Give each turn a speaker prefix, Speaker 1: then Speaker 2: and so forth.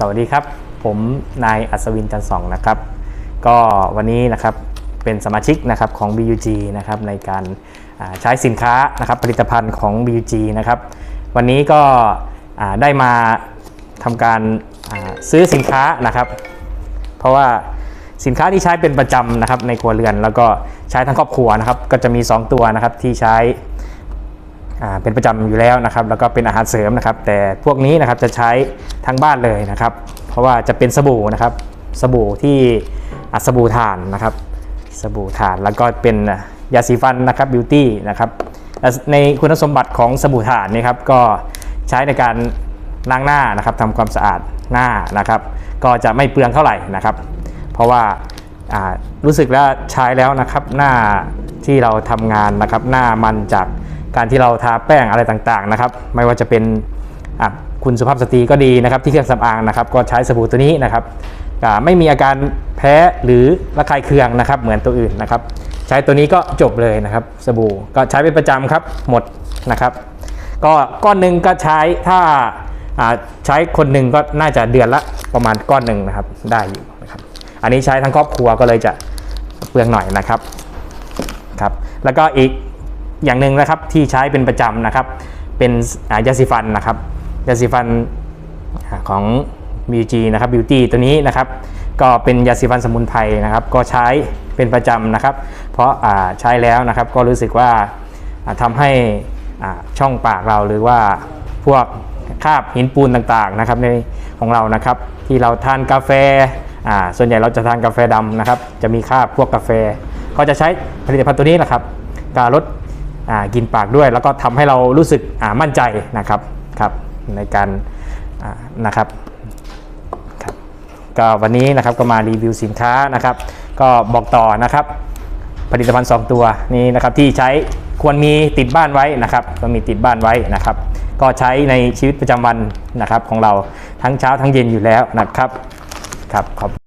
Speaker 1: สวัสดีครับ ผมนายอัศวินจันทร์สองนะครับ ก็วันนี้นะครับเป็นสมาชิกนะครับของ BUG นะครับในการใช้สินค้านะครับผลิตภัณฑ์ของ BUG นะครับวันนี้ก็ได้มาทำการซื้อสินค้านะครับ เพราะว่าสินค้าที่ใช้เป็นประจำนะครับในครัวเรือน แล้วก็ใช้ทั้งครอบครัวนะครับ ก็จะมี 2 ตัวนะครับที่ใช้ เป็นประจำอยู่แล้วนะครับ แล้วก็เป็นอาหารเสริมนะครับ แต่พวกนี้นะครับจะใช้ทั้งบ้านเลยนะครับ เพราะว่าจะเป็นสบู่นะครับ สบู่ที่อสบู่ถ่านนะครับ สบู่ถ่านแล้วก็เป็นยาสีฟันนะครับบิวตี้นะครับในคุณสมบัติของสบู่ถ่านนี่ครับก็ใช้ในการล้างหน้านะครับทำความสะอาดหน้านะครับ ก็จะไม่เปลืองเท่าไหร่นะครับ เพราะว่าอ่ารู้สึกแล้วใช้แล้วนะครับหน้าที่เราทำงานนะครับ หน้ามันจาก การที่เราทาแป้งอะไรต่างๆนะครับ ไม่ว่าจะเป็นคุณสุภาพสตรีก็ดีนะครับ ที่เครื่องสำอางนะครับ ก็ใช้สบู่ตัวนี้นะครับไม่มีอาการแพ้หรือระคายเคืองนะครับ เหมือนตัวอื่นนะครับ ใช้ตัวนี้ก็จบเลยนะครับ สบู่ก็ใช้เป็นประจำครับหมดนะครับ ก็ก้อนหนึ่งก็ใช้ถ้าอ่าใช้คนหนึ่งก็น่าจะเดือนละประมาณก้อนหนึ่งนะครับได้อยู่นะครับ อันนี้ใช้ทั้งครอบครัวก็เลยจะเปลืองหน่อยนะครับครับ แล้วก็อีก อย่างหนึ่งนะครับที่ใช้เป็นประจำนะครับ เป็นยาสีฟันนะครับยาสีฟันอ่าของ BG นะครับ Beauty ตัวนี้นะครับ ก็เป็นยาสีฟันสมุนไพรนะครับ ก็ใช้เป็นประจำนะครับ เพราะใช้แล้วนะครับก็รู้สึกว่าอ่าทำให้ช่องปากเราหรือว่าพวกคราบหินปูนต่างๆนะครับในของเรานะครับ ที่เราทานกาแฟอ่าส่วนใหญ่เราจะทานกาแฟดำนะครับ จะมีคราบพวกกาแฟ ก็จะใช้ผลิตภัณฑ์ตัวนี้แหละครับการลด กินปากด้วย แล้วก็ทำให้เรารู้สึกอ่ามั่นใจนะครับครับในการอ่านะครับครับก็วันนี้นะครับก็มารีวิวสินค้านะครับ ก็บอกต่อนะครับ ผลิตภัณฑ์ 2 ตัวนี้นะครับที่ใช้ควรมีติดบ้านไว้นะครับก็มีติดบ้านไว้นะครับ ก็ใช้ในชีวิตประจำวันนะครับของเราทั้งเช้าทั้งเย็นอยู่แล้วนะครับครับขอบ